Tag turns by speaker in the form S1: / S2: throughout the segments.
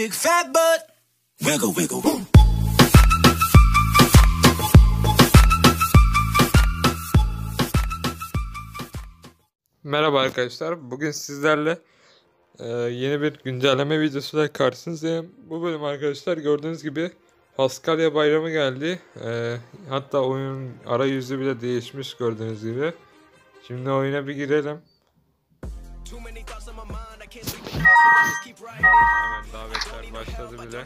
S1: big fat butt. Wiggle, wiggle. Woo.
S2: Merhaba arkadaşlar. Bugün sizlerle e, yeni bir güncelleme videosuyla karşınızdayım. Bu bölüm arkadaşlar gördüğünüz gibi Paskalya bayramı geldi. E, hatta oyun arayüzü bile değişmiş gördüğünüz gibi. Şimdi oyuna bir girelim. Hemen davetler başladı bile.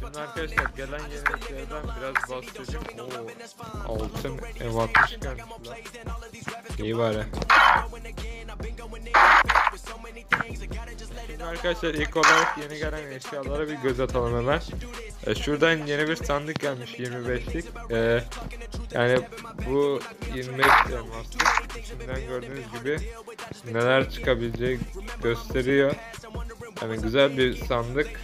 S2: Şimdi arkadaşlar gelen yeniliklerden biraz bahsedeyim. Oo, altın ev atmış gelmiş lan. İyi bari. Şimdi arkadaşlar ilk olarak yeni gelen eşyalara bir göz atalım hemen. E, şuradan yeni bir sandık gelmiş 25'lik. E, yani bu 25 elmastır. İçinden gördüğünüz gibi neler çıkabileceği gösteriyor. Yani güzel bir sandık.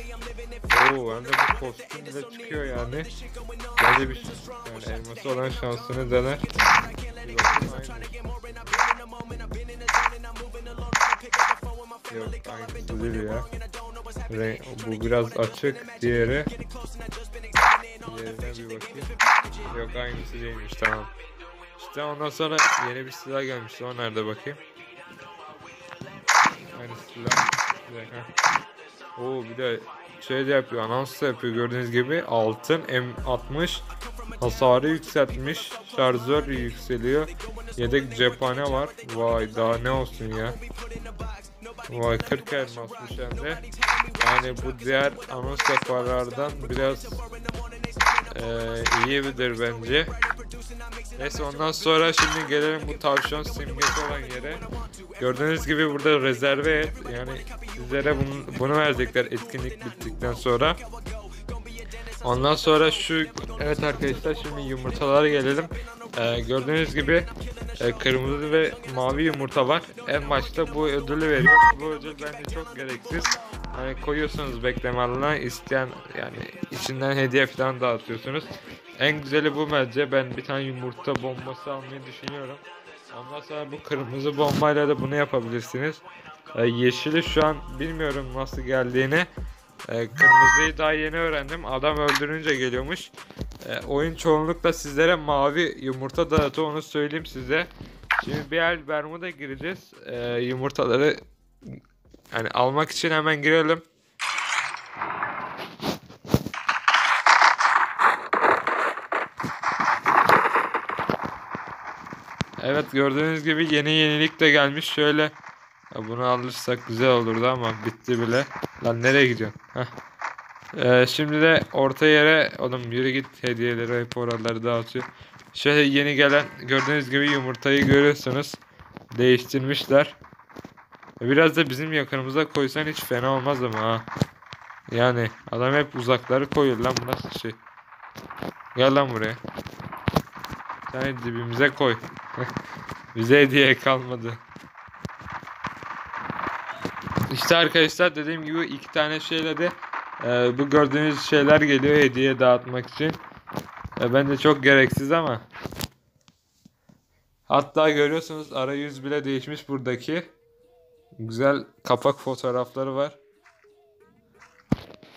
S2: Oo hem de bu kostüm de çıkıyor yani. Bence bir yani elması olan şansını dener. Yok aynısı ya. Renk, bu biraz açık. Diğeri. Yok aynısı değilmiş tamam. İşte ondan sonra yeni bir silah gelmişti. O nerede bakayım? Aynı silah. Bir. Oo bir de şey de yapıyor. Anons da yapıyor gördüğünüz gibi. Altın M60 hasarı yükseltmiş. Şarjör yükseliyor. Yedek cephane var. Vay daha ne olsun ya. Vay 40 elmasmış hem de. Yani bu diğer anons yaparlardan biraz eee iyi midir bence. Neyse ondan sonra şimdi gelelim bu tavşan simgesi olan yere. Gördüğünüz gibi burada rezerve et. Yani sizlere bunu, bunu verecekler etkinlik bittikten sonra. Ondan sonra şu evet arkadaşlar şimdi yumurtalara gelelim. Ee, gördüğünüz gibi e, kırmızı ve mavi yumurta var. En başta bu ödülü veriyor. Bu ödül bence çok gereksiz. Hani koyuyorsunuz bekleme alanına isteyen yani içinden hediye falan dağıtıyorsunuz. En güzeli bu bence. Ben bir tane yumurta bombası almayı düşünüyorum. Ondan sonra bu kırmızı bombayla da bunu yapabilirsiniz. Ee, yeşili şu an bilmiyorum nasıl geldiğini. Ee, kırmızıyı daha yeni öğrendim. Adam öldürünce geliyormuş. Ee, oyun çoğunlukla sizlere mavi yumurta dağıtıyor onu söyleyeyim size. Şimdi bir el Bermuda gireceğiz. Ee, yumurtaları yani almak için hemen girelim. Evet gördüğünüz gibi yeni yenilik de gelmiş. Şöyle ya bunu alırsak güzel olurdu ama bitti bile. Lan nereye gidiyorsun? Ee, şimdi de orta yere oğlum yürü git hediyeleri hep oraları dağıtıyor. Şöyle yeni gelen gördüğünüz gibi yumurtayı görüyorsunuz. Değiştirmişler. Biraz da bizim yakınımıza koysan hiç fena olmaz ama ha. Yani adam hep uzakları koyuyor lan bu nasıl şey. Gel lan buraya. Sen dibimize koy. Bize hediye kalmadı. İşte arkadaşlar dediğim gibi iki tane şeyle de e, bu gördüğünüz şeyler geliyor hediye dağıtmak için. E, bence çok gereksiz ama. Hatta görüyorsunuz arayüz bile değişmiş buradaki. Güzel kapak fotoğrafları var.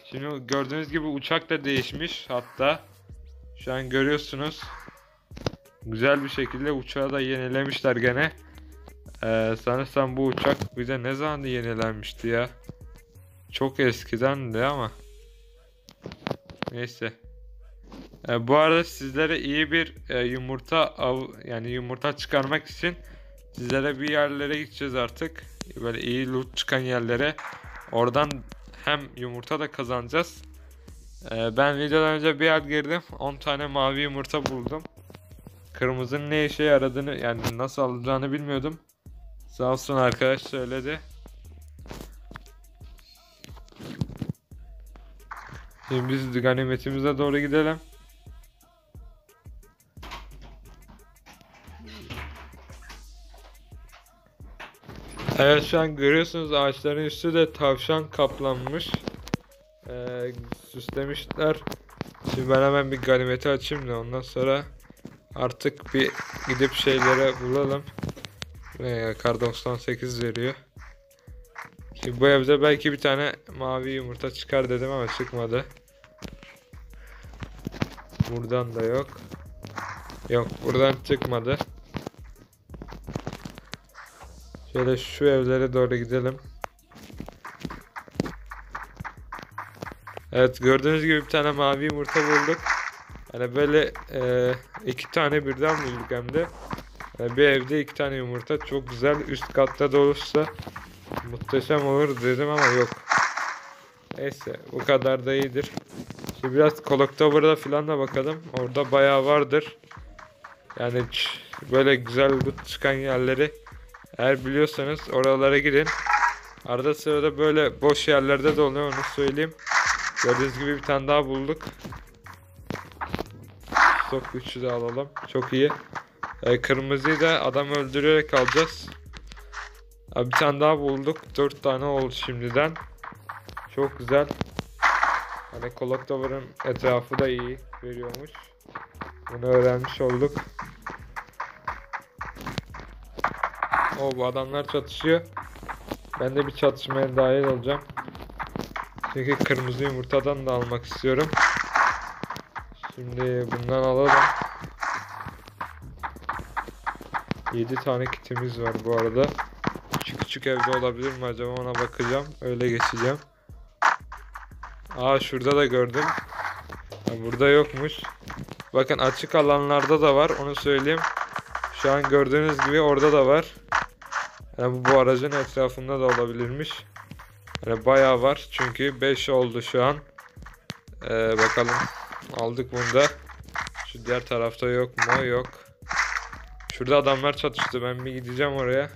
S2: Şimdi gördüğünüz gibi uçak da değişmiş hatta. Şu an görüyorsunuz. Güzel bir şekilde uçağı da yenilemişler gene. Ee, sanırsam bu uçak bize ne zaman yenilenmişti ya. Çok eskiden de ama. Neyse. Ee, bu arada sizlere iyi bir e, yumurta av yani yumurta çıkarmak için sizlere bir yerlere gideceğiz artık. Böyle iyi loot çıkan yerlere. Oradan hem yumurta da kazanacağız. Ee, ben videodan önce bir yer girdim. 10 tane mavi yumurta buldum. Kırmızının ne işe yaradığını yani nasıl alacağını bilmiyordum. Sağ olsun arkadaş söyledi. Şimdi biz ganimetimize doğru gidelim. Evet şu an görüyorsunuz ağaçların üstü de tavşan kaplanmış. Ee, süslemişler. Şimdi ben hemen bir ganimeti açayım da ondan sonra artık bir gidip şeylere bulalım. Ee, kar 98 veriyor. Bu evde belki bir tane mavi yumurta çıkar dedim ama çıkmadı. Buradan da yok. Yok buradan çıkmadı. Şöyle şu evlere doğru gidelim. Evet gördüğünüz gibi bir tane mavi yumurta bulduk. Hani böyle e, iki tane birden bulduk hem de. Yani bir evde iki tane yumurta çok güzel. Üst katta da olursa muhteşem olur dedim ama yok. Neyse bu kadar da iyidir. Şimdi biraz Coloctober'da falan da bakalım. Orada bayağı vardır. Yani böyle güzel loot çıkan yerleri eğer biliyorsanız oralara gidin. Arada sırada böyle boş yerlerde de oluyor onu söyleyeyim. Gördüğünüz gibi bir tane daha bulduk. Stok güçlü de alalım. Çok iyi. Ee, kırmızıyı da adam öldürerek alacağız. Abi bir tane daha bulduk. 4 tane oldu şimdiden. Çok güzel. Hani Collectover'ın etrafı da iyi veriyormuş. Bunu öğrenmiş olduk. O bu adamlar çatışıyor. Ben de bir çatışmaya dahil olacağım. Çünkü kırmızı yumurtadan da almak istiyorum. Şimdi bundan alalım. 7 tane kitimiz var bu arada. Küçük küçük evde olabilir mi acaba ona bakacağım. Öyle geçeceğim. Aa şurada da gördüm. Burada yokmuş. Bakın açık alanlarda da var onu söyleyeyim. Şu an gördüğünüz gibi orada da var. Yani bu, bu aracın etrafında da olabilirmiş. Yani bayağı var çünkü 5 oldu şu an. Ee, bakalım aldık bunu da. Şu diğer tarafta yok mu? Yok. Şurada adamlar çatıştı. Ben bir gideceğim oraya.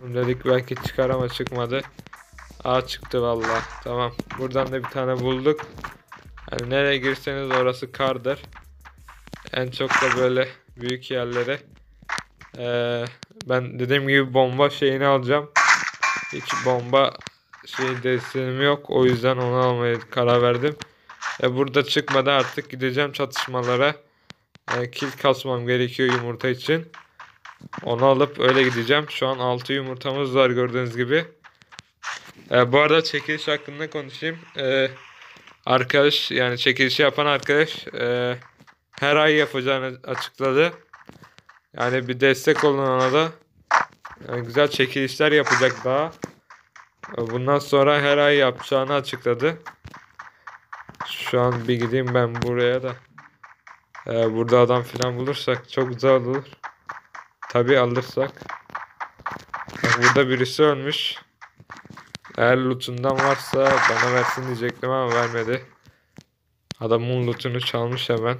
S2: Dedik belki çıkar ama çıkmadı. Aa çıktı valla. Tamam. Buradan da bir tane bulduk. Yani nereye girseniz orası kardır. En çok da böyle büyük yerlere. Ee, ben dediğim gibi bomba şeyini alacağım. Hiç bomba şey desteğim yok. O yüzden onu almaya karar verdim. E burada çıkmadı artık gideceğim çatışmalara. E, kill kasmam gerekiyor yumurta için. Onu alıp öyle gideceğim. Şu an 6 yumurtamız var gördüğünüz gibi. E, bu arada çekiliş hakkında konuşayım. E, arkadaş yani çekilişi yapan arkadaş e, her ay yapacağını açıkladı. Yani bir destek olun da. Yani güzel çekilişler yapacak daha. Bundan sonra her ay yapacağını açıkladı. Şu an bir gideyim ben buraya da. Ee, burada adam filan bulursak çok güzel olur. Tabi alırsak. Bak burada birisi ölmüş. Eğer lootundan varsa bana versin diyecektim ama vermedi. Adamın lootunu çalmış hemen.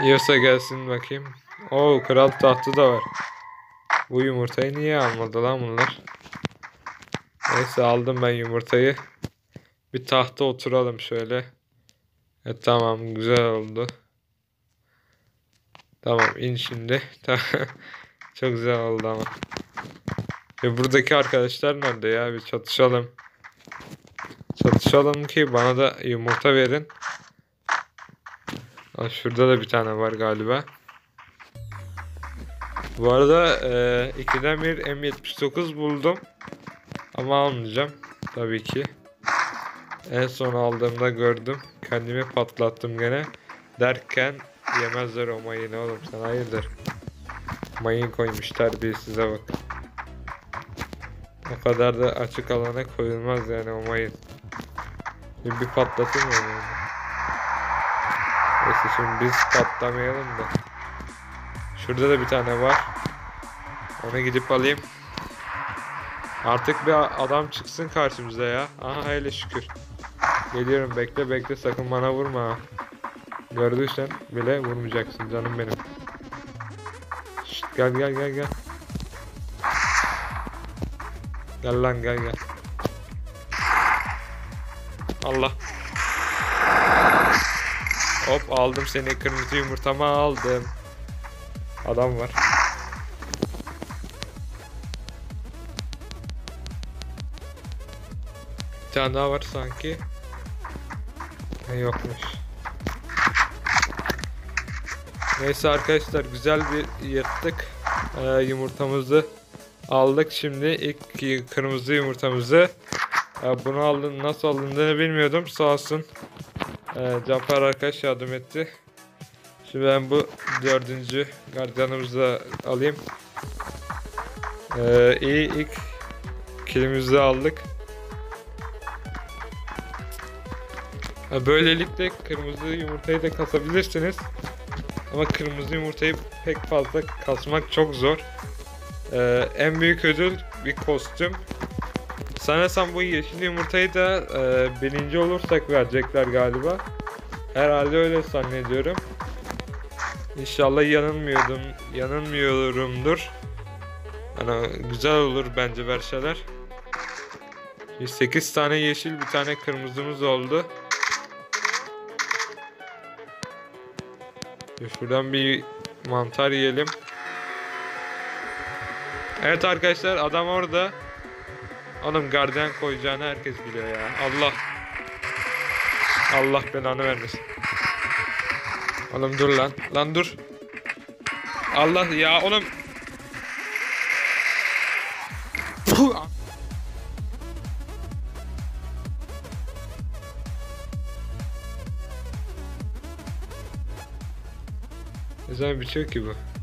S2: Yiyorsa gelsin bakayım. Oo kral tahtı da var. Bu yumurtayı niye almadı lan bunlar? Neyse aldım ben yumurtayı. Bir tahta oturalım şöyle. E, tamam güzel oldu. Tamam in şimdi. Çok güzel oldu ama. E, buradaki arkadaşlar nerede ya? Bir çatışalım. Çatışalım ki bana da yumurta verin. Aa, şurada da bir tane var galiba. Bu arada e, ikiden bir M79 buldum. Ama almayacağım. Tabii ki. En son aldığımda gördüm. Kendimi patlattım gene. Derken yemezler o mayını oğlum sen hayırdır. Mayın koymuş terbiyesize bak. O kadar da açık alana koyulmaz yani o mayın. Bir ya yani. Neyse şimdi biz patlamayalım da. Şurada da bir tane var. Onu gidip alayım. Artık bir adam çıksın karşımıza ya. Aha hele şükür. Geliyorum bekle bekle sakın bana vurma. Gördüysen bile vurmayacaksın canım benim. Şşt, gel gel gel gel. Gel lan gel gel. Allah. Hop aldım seni kırmızı yumurtamı aldım. Adam var. Bir tane daha var sanki. Ha, yokmuş. Neyse arkadaşlar güzel bir yırttık. Ee, yumurtamızı aldık şimdi ilk kırmızı yumurtamızı. Ee, bunu aldın nasıl alındığını bilmiyordum. Sağ olsun. Ee, Cafer arkadaş yardım etti. Şimdi ben bu dördüncü gardiyanımızı da alayım. Ee, iyi ilk kilimizi aldık. Böylelikle kırmızı yumurtayı da kasabilirsiniz. Ama kırmızı yumurtayı pek fazla kasmak çok zor. Ee, en büyük ödül bir kostüm. Sanırsam bu yeşil yumurtayı da e, birinci olursak verecekler galiba. Herhalde öyle zannediyorum. İnşallah yanılmıyordum, yanılmıyorumdur. Hani güzel olur bence verseler. 8 tane yeşil, bir tane kırmızımız oldu. Şuradan bir mantar yiyelim. Evet arkadaşlar adam orada. Oğlum gardiyan koyacağını herkes biliyor ya. Allah. Allah belanı vermesin. Oğlum dur lan. Lan dur. Allah ya oğlum. Puh. Ne zaman bitiyor ki bu?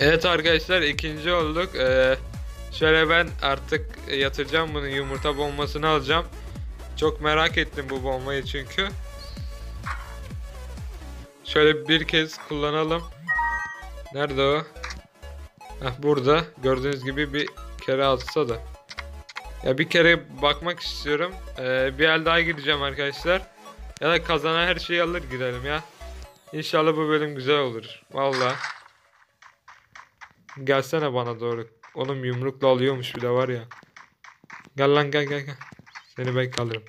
S2: Evet arkadaşlar ikinci olduk. Ee, şöyle ben artık yatıracağım bunun yumurta bombasını alacağım. Çok merak ettim bu bombayı çünkü. Şöyle bir kez kullanalım. Nerede o? Heh, burada. Gördüğünüz gibi bir kere atsa da. Ya bir kere bakmak istiyorum. Ee, bir el daha gideceğim arkadaşlar. Ya da kazanan her şeyi alır gidelim ya. İnşallah bu bölüm güzel olur. Vallahi. Gelsene bana doğru. Oğlum yumrukla alıyormuş bir de var ya. Gel lan gel gel gel. Seni ben kalırım.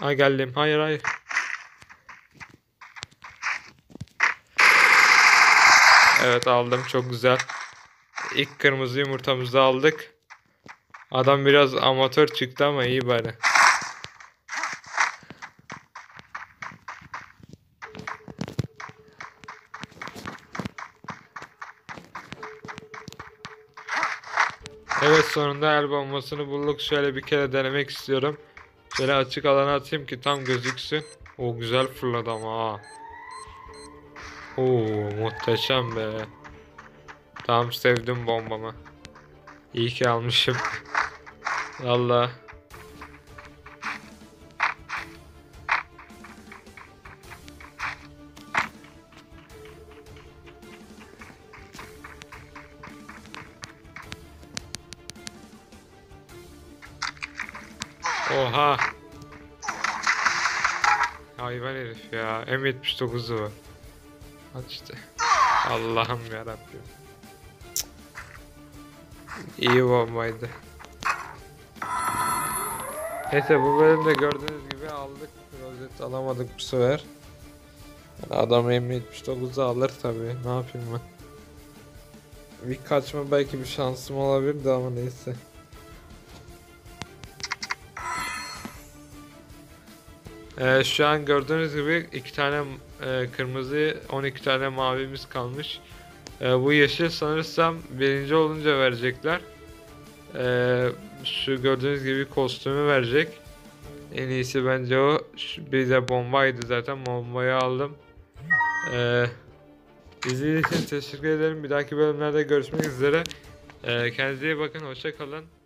S2: Ha geldim. Hayır hayır. Evet aldım çok güzel. İlk kırmızı yumurtamızı aldık. Adam biraz amatör çıktı ama iyi bari. Sonunda el bombasını bulduk. Şöyle bir kere denemek istiyorum. Şöyle açık alana atayım ki tam gözüksün. O güzel fırladı ama ha. Oo muhteşem be. Tam sevdim bombamı. İyi ki almışım. Valla. M79'u var. At işte. Allah'ım yarabbim. İyi bombaydı. Neyse bu bölümde gördüğünüz gibi aldık. Rozet alamadık bu sefer. Yani adam M79'u alır tabi. Ne yapayım ben? Bir kaçma belki bir şansım olabilirdi ama neyse. Ee, şu an gördüğünüz gibi iki tane e, kırmızı 12 tane mavimiz kalmış. Ee, bu yeşil sanırsam birinci olunca verecekler. Ee, şu gördüğünüz gibi kostümü verecek. En iyisi bence o. Bir de bombaydı zaten. Bombayı aldım. Ee, izlediğiniz için teşekkür ederim. Bir dahaki bölümlerde görüşmek üzere. Ee, kendinize iyi bakın. Hoşça kalın.